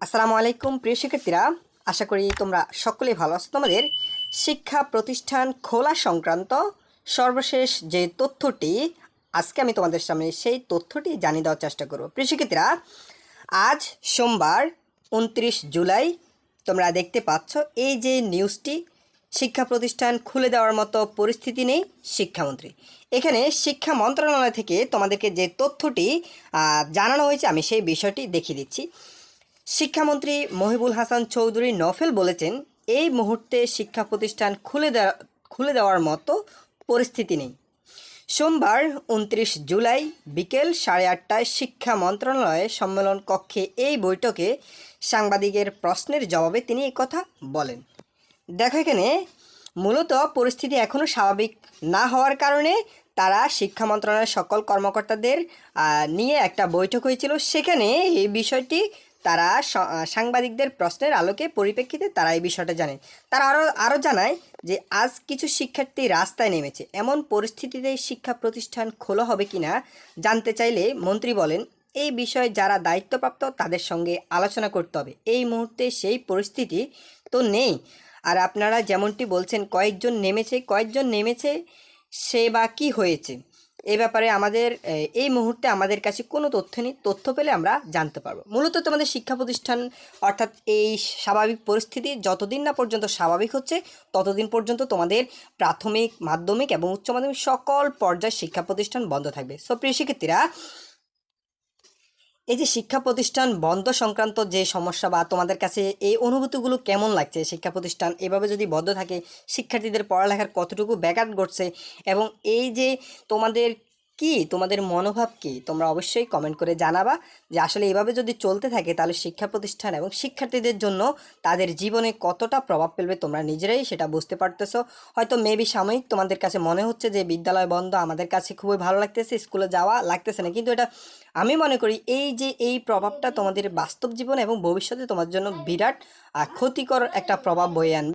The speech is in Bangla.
আসসালামু আলাইকুম প্রিয় শিক্ষার্থীরা। আশা করি তোমরা সকলেই ভালো আছো। তোমাদের শিক্ষা প্রতিষ্ঠান খোলা সংক্রান্ত সর্বশেষ যে তথ্যটি, আজকে আমি তোমাদের সামনে সেই তথ্যটি জানিয়ে দেওয়ার চেষ্টা করব। প্রিয় শিক্ষার্থীরা, আজ সোমবার, উনত্রিশ জুলাই, তোমরা দেখতে পাচ্ছ এই যে নিউজটি, শিক্ষা প্রতিষ্ঠান খুলে দেওয়ার মতো পরিস্থিতি নেই, শিক্ষামন্ত্রী। এখানে শিক্ষা মন্ত্রণালয় থেকে তোমাদেরকে যে তথ্যটি জানানো হয়েছে, আমি সেই বিষয়টি দেখিয়ে দিচ্ছি। শিক্ষামন্ত্রী মহিবুল হাসান চৌধুরী নফেল বলেছেন, এই মুহূর্তে শিক্ষা প্রতিষ্ঠান খুলে দেওয়া, খুলে দেওয়ার মতো পরিস্থিতি নেই। সোমবার উনত্রিশ জুলাই বিকেল সাড়ে আটটায় শিক্ষা মন্ত্রণালয়ে সম্মেলন কক্ষে এই বৈঠকে সাংবাদিকের প্রশ্নের জবাবে তিনি কথা বলেন। দেখো এখানে, মূলত পরিস্থিতি এখনও স্বাভাবিক না হওয়ার কারণে তারা শিক্ষা মন্ত্রণালয়ের সকল কর্মকর্তাদের নিয়ে একটা বৈঠক হয়েছিল। সেখানে এই বিষয়টি তারা সাংবাদিকদের প্রশ্নের আলোকে পরিপ্রেক্ষিতে তারা এই বিষয়টা জানে তারা আরও আরও জানায় যে আজ কিছু শিক্ষার্থী রাস্তায় নেমেছে। এমন পরিস্থিতিতে শিক্ষা প্রতিষ্ঠান খোলা হবে কি না জানতে চাইলে মন্ত্রী বলেন, এই বিষয়ে যারা দায়িত্বপ্রাপ্ত তাদের সঙ্গে আলোচনা করতে হবে। এই মুহূর্তে সেই পরিস্থিতি তো নেই। আর আপনারা যেমনটি বলছেন, কয়েকজন নেমেছে কয়েকজন নেমেছে, সে বা কী হয়েছে? এ ব্যাপারে আমাদের এই মুহূর্তে আমাদের কাছে কোনো তথ্য নেই, তথ্য পেলে আমরা জানতে পারব। মূলত তোমাদের শিক্ষা প্রতিষ্ঠান, অর্থাৎ এই স্বাভাবিক পরিস্থিতি যতদিন না পর্যন্ত স্বাভাবিক হচ্ছে, ততদিন পর্যন্ত তোমাদের প্রাথমিক, মাধ্যমিক এবং উচ্চ মাধ্যমিক সকল পর্যায়ে শিক্ষা প্রতিষ্ঠান বন্ধ থাকবে। সো প্রিয় শিক্ষার্থীরা এই যে শিক্ষা প্রতিষ্ঠান বন্ধ সংক্রান্ত যে সমস্যা বা তোমাদের কাছে এই অনুভূতিগুলো কেমন লাগছে? শিক্ষা প্রতিষ্ঠান এভাবে যদি বন্ধ থাকে, শিক্ষার্থীদের পড়ালেখার কতটুকু ব্যাঘাত ঘটছে? এবং এই যে তোমাদের কি? তোমাদের মনোভাব কি? তোমরা অবশ্যই কমেন্ট করে জানাবা যে আসলে এভাবে যদি চলতে থাকে তাহলে শিক্ষা প্রতিষ্ঠান এবং শিক্ষার্থীদের জন্য তাদের জীবনে কতটা প্রভাব ফেলবে তোমরা নিজেরাই সেটা বুঝতে পারতেছো। হয়তো মেবি সাময়িক তোমাদের কাছে মনে হচ্ছে যে বিদ্যালয় বন্ধ, আমাদের কাছে খুবই ভালো লাগতেছে, স্কুলে যাওয়া লাগতেছে না। কিন্তু এটা আমি মনে করি এই যে এই প্রভাবটা তোমাদের বাস্তব জীবন এবং ভবিষ্যতে তোমার জন্য বিরাট ক্ষতিকর একটা প্রভাব বয়ে আনবে।